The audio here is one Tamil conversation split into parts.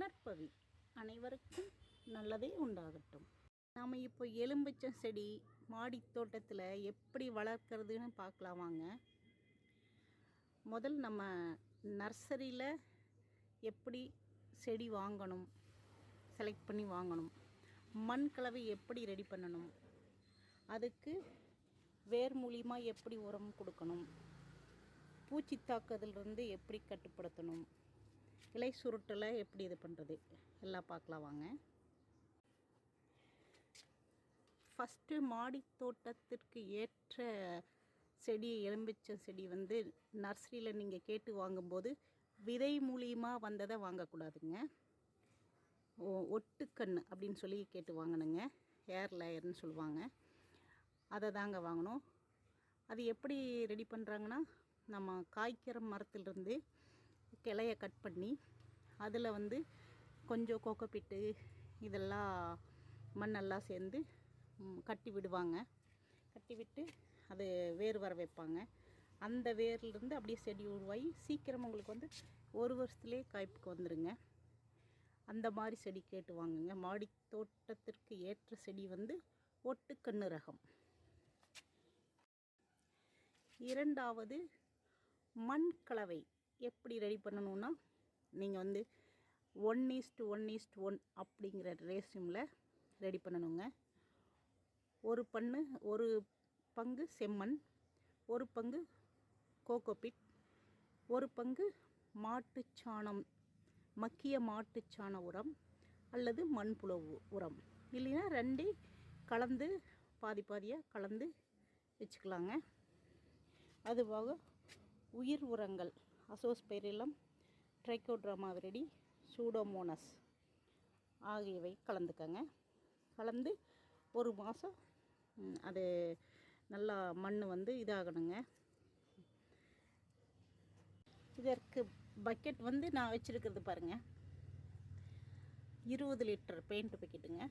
நற்பவி அனைவருக்கும் நல்லதே உண்டாகட்டும். நாம் இப்போ எலும்பிச்சம் செடி மாடி தோட்டத்தில் எப்படி வளர்க்குறதுன்னு பார்க்கலாம் வாங்க. முதல் நம்ம நர்சரியில் எப்படி செடி வாங்கணும் செலக்ட் பண்ணி வாங்கணும் மண் கலவை எப்படி ரெடி பண்ணணும் அதுக்கு வேர் மூலியமாக எப்படி உரம் கொடுக்கணும் பூச்சி தாக்குதலிருந்து எப்படி கட்டுப்படுத்தணும் இலை சுருட்டலை எப்படி இது பண்ணுறது எல்லாம் பார்க்கலாம் வாங்க. ஃபஸ்ட்டு மாடி தோட்டத்திற்கு ஏற்ற செடி எலும்பிச்ச செடி வந்து நர்சரியில் நீங்கள் கேட்டு வாங்கும்போது விதை மூலியமாக வந்ததை வாங்கக்கூடாதுங்க. ஒட்டுக்கண் அப்படின்னு சொல்லி கேட்டு வாங்கணுங்க. ஏர் லேயர்னு சொல்லுவாங்க. அதை தாங்க வாங்கணும். அது எப்படி ரெடி பண்ணுறாங்கன்னா நம்ம காய்க்கிற மரத்துலேருந்து கிளைய கட் பண்ணி அதில் வந்து கொஞ்சம் கோக்கப்பிட்டு இதெல்லாம் மண்ணெல்லாம் சேர்ந்து கட்டி விடுவாங்க. கட்டி விட்டு அது வேர் வர வைப்பாங்க. அந்த வேர்லேருந்து அப்படியே செடி உருவாகி சீக்கிரம் உங்களுக்கு வந்து ஒரு வருஷத்துலேயே காய்ப்புக்கு வந்துடுங்க அந்த மாதிரி செடி கேட்டு வாங்குங்க. மாடி தோட்டத்திற்கு ஏற்ற செடி வந்து ஒட்டுக்கண்ணு ரகம். இரண்டாவது மண் கலவை எப்படி ரெடி பண்ணணும்னா நீங்கள் வந்து one is to one is to one அப்படிங்கிற ரேஷியமில் ரெடி பண்ணணுங்க. ஒரு பண்ணு ஒரு பங்கு செம்மண் ஒரு பங்கு கோகோபிட் ஒரு பங்கு மாட்டுச்சாணம் மக்கிய மாட்டுச்சாண உரம் அல்லது மண்புழு உரம். இல்லைன்னா ரெண்டையும் கலந்து பாதி பாதியாக கலந்து வச்சுக்கலாங்க. அதுபோக உயிர் உரங்கள். அசோஸ்பெரிலம் ட்ரைக்கோட்ராமா விரடி சூடோமோனஸ் ஆகியவை கலந்துக்கங்க. கலந்து ஒரு மாதம் அது நல்லா மண் வந்து இதாகணுங்க. இதற்கு பக்கெட் வந்து நான் வச்சுருக்கிறது பாருங்கள் இருபது லிட்டர் பெயிண்ட் பக்கெட்டுங்க.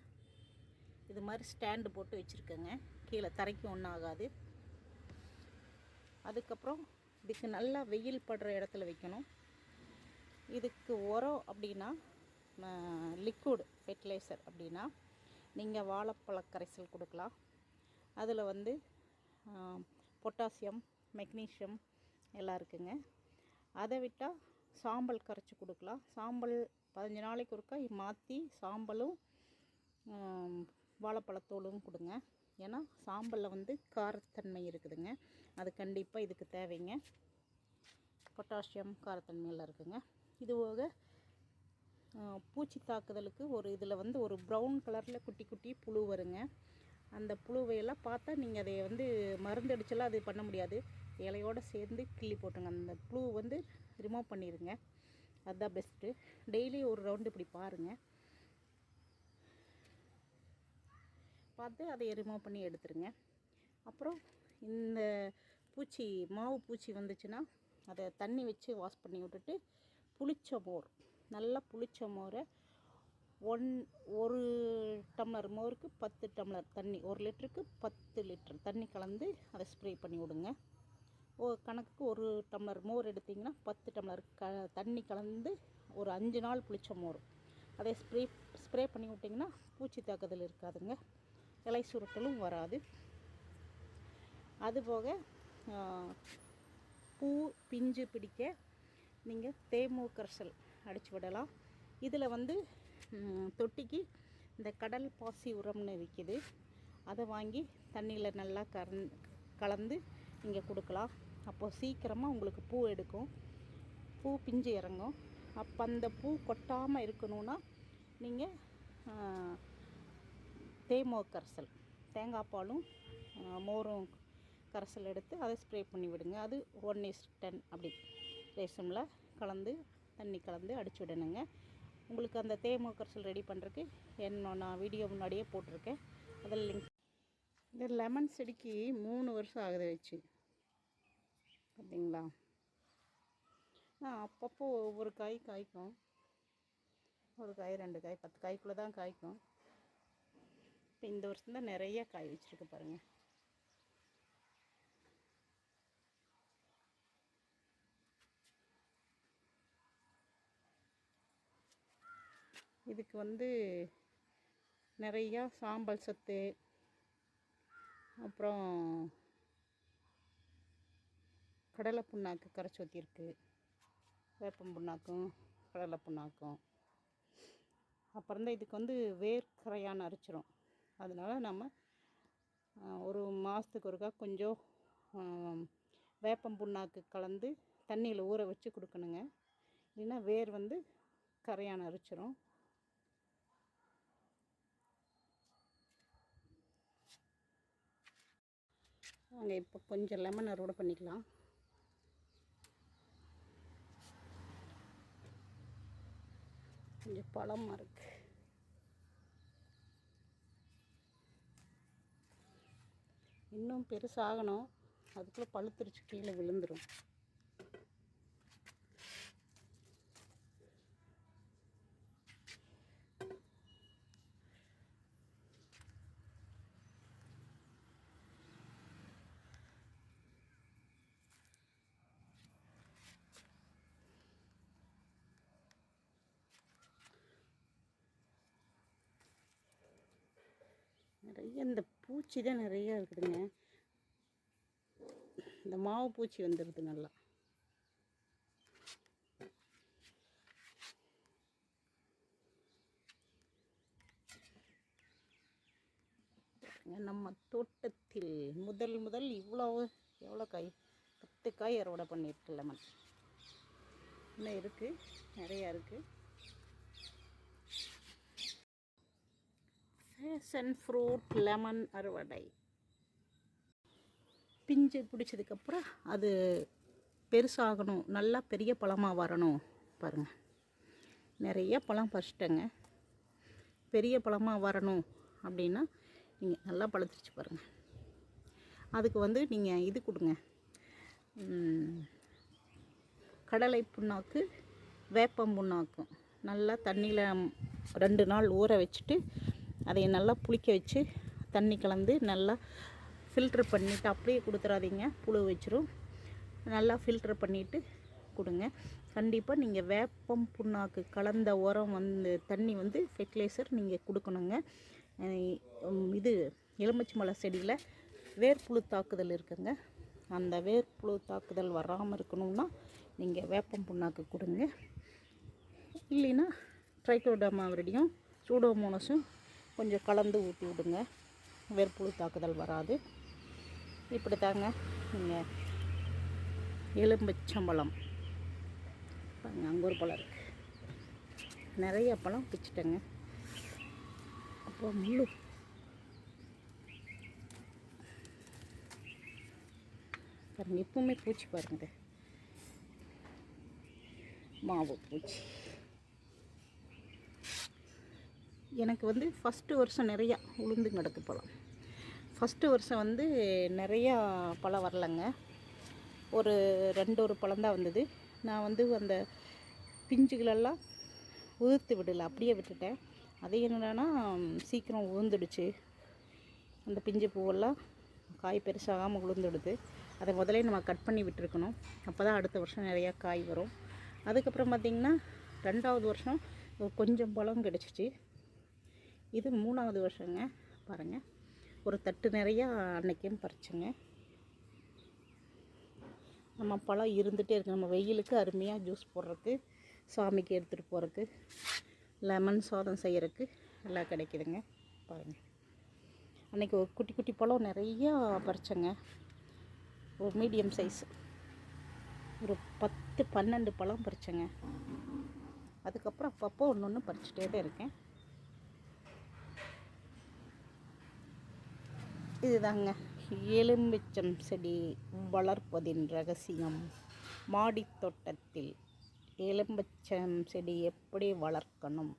இது மாதிரி ஸ்டாண்டு போட்டு வச்சுருக்கேங்க. கீழே தரைக்கும் ஒன்றும் ஆகாது அதுக்கப்புறம் இதுக்கு நல்லா வெயில் படுற இடத்துல வைக்கணும். இதுக்கு உரம் அப்படின்னா லிக்விட் ஃபெர்டிலைசர் அப்படின்னா நீங்கள் வாழைப்பழ கரைசல் கொடுக்கலாம். அதில் வந்து பொட்டாசியம் மெக்னீஷியம் எல்லாம் இருக்குங்க. அதை விட்டால் சாம்பல் கரைச்சி கொடுக்கலாம். சாம்பல் பதினஞ்சு நாளைக்கு ஒருக்கா மாற்றி சாம்பலும் வாழைப்பழத்தோலும் கொடுங்க. ஏன்னா சாம்பலில் வந்து காரத்தன்மை இருக்குதுங்க. அது கண்டிப்பாக இதுக்கு தேவைங்க. பொட்டாசியம் காரத்தன்மையெல்லாம் இருக்குங்க. இது போக பூச்சி தாக்குதலுக்கு ஒரு இதில் வந்து ஒரு ப்ரௌன் கலரில் குட்டி குட்டி புழு வருங்க. அந்த புழுவையெல்லாம் பார்த்தா நீங்கள் அதை வந்து மருந்தடிச்செல்லாம் அது பண்ண முடியாது. இலையோடு சேர்ந்து கிள்ளி போட்டுங்க அந்த புழு வந்து ரிமூவ் பண்ணிடுங்க அதுதான் பெஸ்ட்டு டெய்லி ஒரு ரவுண்டு இப்படி பாருங்கள் பார்த்து அதை ரிமூவ் பண்ணி எடுத்துருங்க. அப்புறம் இந்த பூச்சி மாவு பூச்சி வந்துச்சுன்னா அதை தண்ணி வச்சு வாஷ் பண்ணி விட்டுட்டு புளிச்ச மோர் நல்லா புளிச்ச மோரை ஒன் ஒரு டம்ளர் மோருக்கு பத்து டம்ளர் தண்ணி ஒரு லிட்டருக்கு பத்து லிட்டர் தண்ணி கலந்து அதை ஸ்ப்ரே பண்ணி விடுங்க. ஓ கணக்குக்கு ஒரு டம்ளர் மோர் எடுத்திங்கன்னா பத்து டம்ளர் க தண்ணி கலந்து ஒரு அஞ்சு நாள் புளிச்ச மோர். அதை ஸ்ப்ரே ஸ்ப்ரே பண்ணி விட்டிங்கன்னா பூச்சி தாக்குதல் இருக்காதுங்க. இலை சுருட்டலும் வராது. அதுபோக பூ பிஞ்சு பிடிக்க நீங்கள் தேமூ கரைசல் அடித்து விடலாம். இதில் வந்து தொட்டிக்கு இந்த கடல் பாசி உரம்னு விற்கிது அதை வாங்கி தண்ணியில் நல்லா கறந் கலந்து நீங்கள் கொடுக்கலாம். அப்போது சீக்கிரமாக உங்களுக்கு பூ எடுக்கும். பூ பிஞ்சு இறங்கும். அப்போ அந்த பூ கொட்டாமல் இருக்கணும்னா நீங்கள் தேமோ கரைசல். தேங்காய் பாலும் மோரும் கரைசல் எடுத்து அதை ஸ்ப்ரே பண்ணி விடுங்க. அது ஒன் இஸ் டென் அப்படி. ரேஷமில் கலந்து தண்ணி கலந்து அடிச்சு விடணுங்க. உங்களுக்கு அந்த தேமோ கரைசல் ரெடி பண்ணுறதுக்கு என்ன நான் வீடியோ முன்னாடியே போட்டிருக்கேன். அதில் லிங்க் இந்த லெமன் செடிக்கு மூணு வருஷம் ஆகுது வச்சு. பார்த்தீங்களா ஆ அப்பப்போ ஒவ்வொரு காய் காய்க்கும். ஒரு காய் ரெண்டு காய் பத்து காய்க்குள்ளே தான் காய்க்கும். இப்போ இந்த வருஷம் தான் நிறைய காய் வச்சுருக்கு பாருங்கள் இதுக்கு வந்து நிறையா சாம்பல் சத்து அப்புறம் கடலை புண்ணாக்கு கரைச்சி ஊற்றிருக்கு வேப்பம் புண்ணாக்கும் கடலை புண்ணாக்கும் அப்புறம் தான் இதுக்கு வந்து வேர்க்கரையான் அரைச்சிரும். அதனால் நம்ம ஒரு மாதத்துக்கு ஒருக்கா கொஞ்சம் வேப்பம் புண்ணாக்கு கலந்து தண்ணியில் ஊற வச்சு கொடுக்கணுங்க. இல்லைன்னா வேர் வந்து கரையான் அரிச்சிரும். நாங்கள் இப்போ கொஞ்சம் லெமன் அறுவடை பண்ணிக்கலாம். கொஞ்சம் பழமாக இருக்குது இன்னும் பெருசாகணும். அதுக்குள்ளே பழுத்துருச்சு கீழே விழுந்துடும் நிறைய இந்த பூச்சி தான் நிறையா இருக்குதுங்க. இந்த மாவு பூச்சி வந்துடுது நல்லா. நம்ம தோட்டத்தில் முதல் முதல் இவ்வளோ எவ்வளோ காய் பத்து காய் அறுவடை பண்ணியிருக்கு லெமன் இன்னும் இருக்குது நிறையா இருக்குது பேஷன் ஃப்ரூட் லெமன் அறுவடை. பிஞ்சு பிடிச்சதுக்கப்புறம் அது பெருசாகணும். நல்லா பெரிய பழமாக வரணும் பாருங்கள் நிறைய பழம் பறிச்சிட்டேங்க. பெரிய பழமாக வரணும் அப்படின்னா நீங்கள் நல்லா பழுத்துருச்சு பாருங்கள் அதுக்கு வந்து நீங்கள் இது கொடுங்க. கடலை புண்ணாக்கு வேப்பம் புண்ணாக்கும் நல்லா தண்ணியில் ரெண்டு நாள் ஊற வச்சுட்டு அதை நல்லா புளிக்க வச்சு தண்ணி கலந்து நல்லா ஃபில்ட்ரு பண்ணிவிட்டு அப்படியே கொடுத்துறாதீங்க. புழு வச்சிரும். நல்லா ஃபில்ட்ரு பண்ணிவிட்டு கொடுங்க. கண்டிப்பாக நீங்கள் வேப்பம் புண்ணாக்கு கலந்த உரம் வந்து தண்ணி வந்து ஃபெர்டிலைசர் நீங்கள் கொடுக்கணுங்க. இது எலுமிச்சை மலை செடியில் வேர்ப்புழு தாக்குதல் இருக்குங்க. அந்த வேர்ப்புழு தாக்குதல் வராமல் இருக்கணும்னா நீங்கள் வேப்பம் புண்ணாக்கு கொடுங்க. இல்லைன்னா ட்ரைகோடமாவிரடியும் சூடோமோனஸும் கொஞ்சம் கலந்து ஊற்றி விடுங்க. வேர்ப்புழு தாக்குதல் வராது. இப்படி தாங்க நீங்கள் எலும்பச்சம்பழம் பாருங்க அங்கே ஒரு பழம் இருக்குது நிறைய பழம் பிச்சிட்டேங்க. அப்போ முள்ளு. பாருங்க எப்பவுமே பூச்சி பாருங்க. மாவு பூச்சி. எனக்கு வந்து ஃபஸ்ட்டு வருஷம் நிறையா உளுந்து கிடக்கு பழம். ஃபஸ்ட்டு வருஷம் வந்து நிறையா பழம் வரலைங்க. ஒரு ரெண்டு ஒரு பழம் தான் வந்தது. நான் வந்து அந்த பிஞ்சுகளெல்லாம் உதிர்த்து விடலை அப்படியே விட்டுட்டேன். அது என்னடான்னா சீக்கிரம் உழுந்துடுச்சு அந்த பிஞ்சு பூவெல்லாம் காய் பெருசாகாமல் உளுந்துடுது. அதை முதலே நம்ம கட் பண்ணி விட்டுருக்கணும். அப்போ தான் அடுத்த வருஷம் நிறையா காய் வரும். அதுக்கப்புறம் பார்த்திங்கன்னா ரெண்டாவது வருஷம் கொஞ்சம் பழம் கிடச்சிச்சு. இது மூணாவது வருஷங்க பாருங்கள் ஒரு தட்டு நிறையா அன்னைக்கும் பறிச்சுங்க. நம்ம பழம் இருந்துகிட்டே இருக்குது நம்ம வெயிலுக்கு அருமையாக ஜூஸ் போடுறதுக்கு சாமிக்கு எடுத்துகிட்டு போகிறதுக்கு லெமன் சாதம் செய்கிறதுக்கு எல்லாம் கிடைக்குதுங்க. பாருங்கள் அன்றைக்கி ஒரு குட்டி குட்டி பழம் நிறையா பறிச்சேங்க. ஒரு மீடியம் சைஸ் ஒரு பத்து பன்னெண்டு பழம் பறிச்சேங்க. அதுக்கப்புறம் அப்பப்போ ஒன்று ஒன்று பறிச்சுட்டே தான் இருக்கேன். இதுதாங்க. எலும்பிச்சம் செடி வளர்ப்பதின் ரகசியம். மாடித் தோட்டத்தில் எலும்பிச்சம் செடி எப்படி வளர்க்கணும்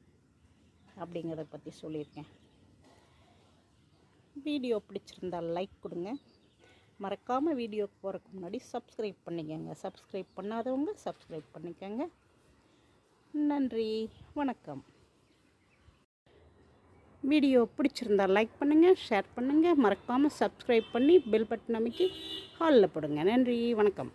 அப்படிங்கிறத பற்றி சொல்லியிருக்கேன். வீடியோ பிடிச்சிருந்தா லைக் கொடுங்க. மறக்காமல் வீடியோக்கு போகிறதுக்கு முன்னாடி சப்ஸ்கிரைப் பண்ணிக்கோங்க. சப்ஸ்கிரைப் பண்ணாதவங்க சப்ஸ்கிரைப் பண்ணிக்கோங்க. நன்றி. வணக்கம். வீடியோ பிடிச்சிருந்தா லைக் பண்ணுங்கள் ஷேர் பண்ணுங்கள் மறக்காமல் சப்ஸ்கிரைப் பண்ணி பெல் பட்டன் அமைக்கி ஹாலில் போடுங்க. நன்றி வணக்கம்.